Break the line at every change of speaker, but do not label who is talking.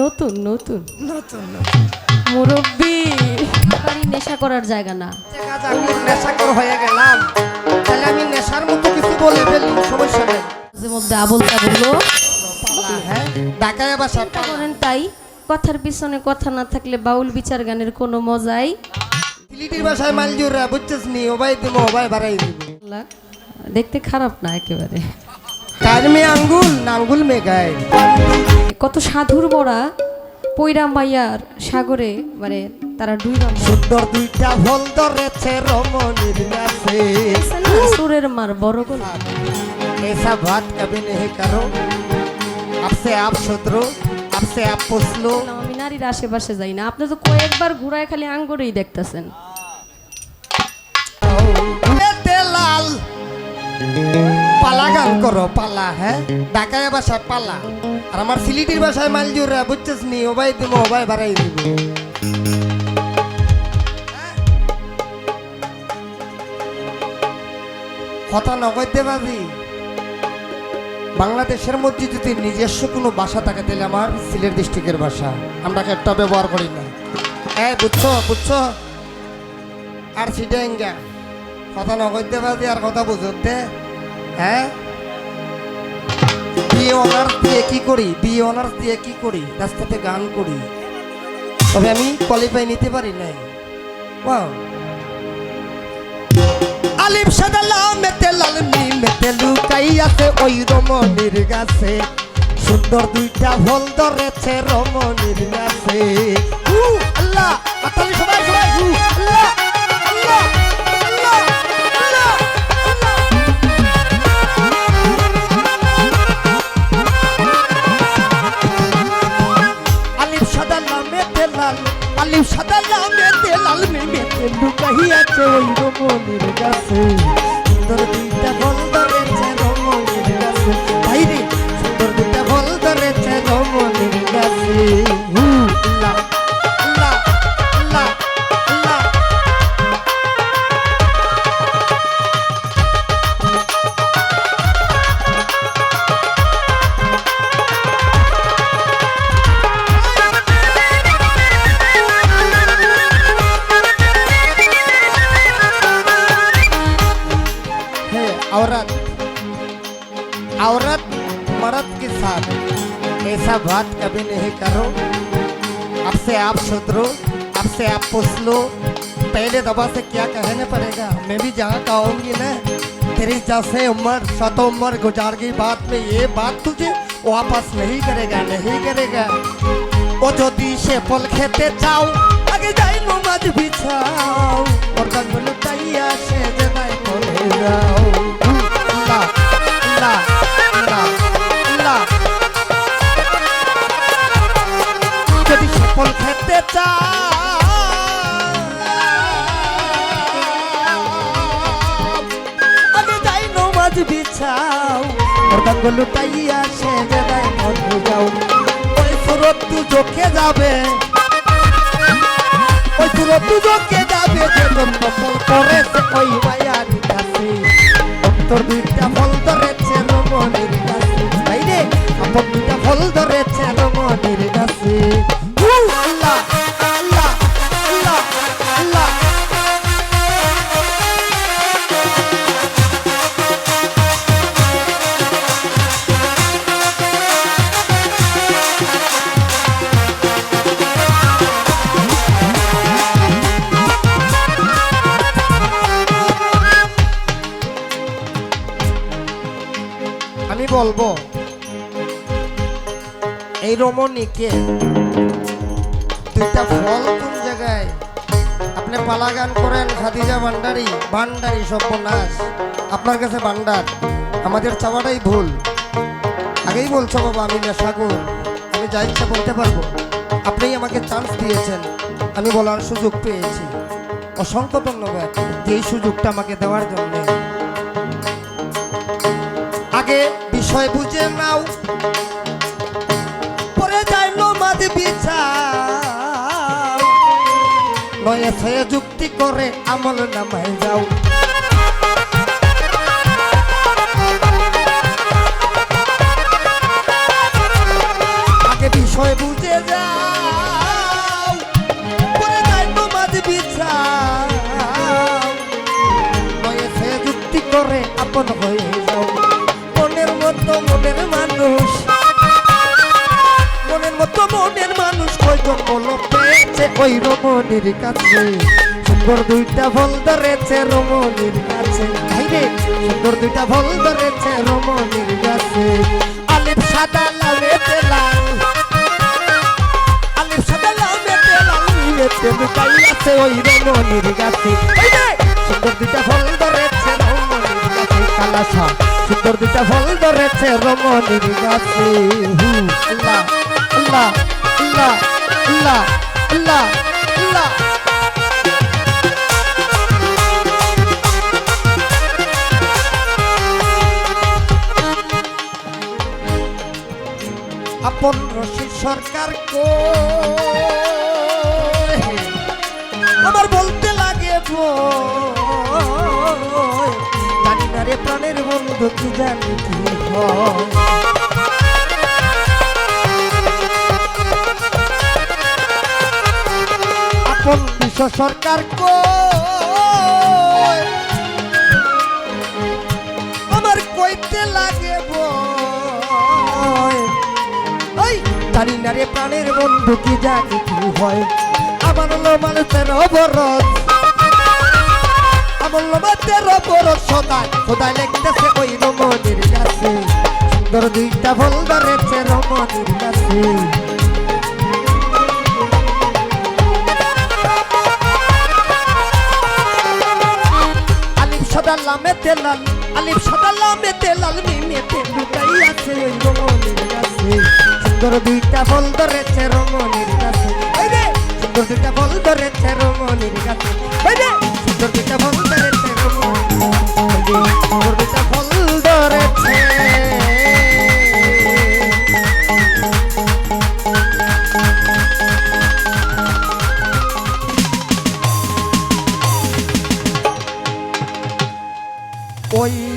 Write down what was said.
নতুন নতুন।
নতুন।
মুরব্বী বাড়ি নেশা করার জায়গা না।
নেশাকর হয়ে গেলাম। তাহলে আমি নেশার মতো কিছু বলে ফেলি সমস্যা নেই।
মধ্যে আবল তাবলো
পালা, হ্যাঁ ঢাকায় বাসা।
করেন তাই কথার পিছনে কথা না থাকলে বাউল বিচার গানের কোনো মজাই।
সিলিটির বাসায় মালজুরা বুঝছিস নি? ওবাই দিব ওবাই বাড়াই দিব।
দেখতে খারাপ না একেবারে।
কার মে আঙ্গুল না আঙ্গুল মে গায়
কত সাধুর বড়া পৈরা মাইয়ার সাগরে মানে তারা দুই
সুন্দর দুইটা ফল ধরেছে রমণীর কাছে
সুরের মার বড় গলা
ऐसा बात कभी नहीं करो आपसे आप शत्रु आपसे आप पूछ लो
না, আমি নারীর আশেপাশে যাই না আপনি তো কয়েকবার ঘুরায় খালি আঙ্গুরেই দেখতেছেন
এতে লাল পালা গান করো পালা হ্যাঁ ঢাকায় বাসায় পালা আর আমার সিলিটির বাসায় মালজুরা বুঝছিস নি? ওবাই দিব ওবাই বাড়াই দিব। কথা নগদে বাজি বাংলাদেশের মধ্যে যদি নিজস্ব কোনো ভাষা থাকে, তাহলে আমার সিলেট ডিস্ট্রিক্টের ভাষা আমরা একটা ব্যবহার করি না? হ্যাঁ বুঝছ বুঝছ? আর সিটাইঙ্গা কথা নগদে বাজি আর কথা বুঝতে? হ্যাঁ? অনার্স দিয়ে কি করি? বিএ অনার্স দিয়ে কি করি? গান করি। তবে আমি কোয়ালিফাই নিতে পারি নাই। আলিফ সাদালা মেতে, লাল মেতে লুকাই আছে ওই রমণীর গাছে। সুন্দর দুইটা ফল ধরেছে রমণীর গাছে। আল্লাহ! সবাই সবাই আল্লাহ! ওই রমণীর কাছে औरत औरत मर्द के साथ, ऐसा बात कभी नहीं करो। अब से आप सुधरो, अब से आप पूछ लो। पहले दबा से क्या कहने पड़ेगा? मैं भी जहाँ कहूँगी ना। तेरी जैसे उम्र सतो उम्र गुजार गई बात में, ये बात तुझे वापस नहीं करेगा नहीं करेगा। वो जो दी से पल खेते जाओ आगे जाए मत बिछाओ নমাজ বিছাও। অর্ধাঙ্গ লুটাইয়া সে জায়গায় মন যাও ওই সুরত তু চোখে যাবে। ওই সুরত তু চোখে যাবে যে নফল করেছে ওই মায়ার কাছে। অন্তর দুইটা ফল ধরেছে রমণীর কাছে। বাইরে দুইটা ফল ধরেছে বলব? এই রমণীকে দুইটা ফল কোন জায়গায়? আপনি পালা গান করেন, খাদিজা ভান্ডারি ভান্ডারি সর্বনাশ। আপনার কাছে ভান্ডার, আমাদের চাওয়াটাই ভুল। আগেই বলছো বাবা, আমি নেশাগুর আমি যা ইচ্ছা বলতে পারব। আপনি আমাকে চান্স দিয়েছেন। আমি বলার সুযোগ পেয়েছি। অসংখ্য ধন্যবাদ এই সুযোগটা আমাকে দেওয়ার জন্য। আগে বিষয় বুঝে নাও। পরে যাই নমাজ বিচার। নয়ে ছয় যুক্তি করে আমল নামাই যাও। আগে বিষয় বুঝে ওই রমণীর কাছে? সুন্দর দুইটা ফল ধরেছে রমণীর কাছে। সুন্দর দুইটা ফল ধরেছে রমণীর কাছে। আলিফ সাদা লাভেতে লাল। আলিফ সাদা লাল লুকাই আছে ওই রমণীর কাছে। সুন্দর দুইটা ফল ধরেছে রমণীর কাছে। সুন্দর দুইটা ফল ধরেছে রমণীর কাছে। হু, আল্লাহ আল্লাহ আল্লাহ আল্লাহ আল্লাহ আল্লাহ। আপন রশি সরকার কো আমার বলতে লাগে। জানি না রে প্রাণের বন্ধু কি জানি হয়। আপন বিশ্ব সরকার আমার কইতে লাগে ওই জানি প্রাণের বন্ধু কি জানি কি হয় আমার হলো মানুষের অবরোধ। আমার হলো মানুষের অবরোধ সদায় সদায় লেগতেছে ওই রমণীর কাছে। সুন্দর দুইটা ফল ধরেছে রমণীর কাছে। আলিফ লামে তেলাল, আলিফ সদাল্লামে তেলাল মিমেতে লুকাই আছে ওই রমণীর কাছে সুন্দর দুইটা ফল ধরেছে রমণীর কাছে এই রে, সুন্দর দুইটা ফল ধরেছে রমণীর কাছে এই রে, সুন্দর দুইটা ফল Oi.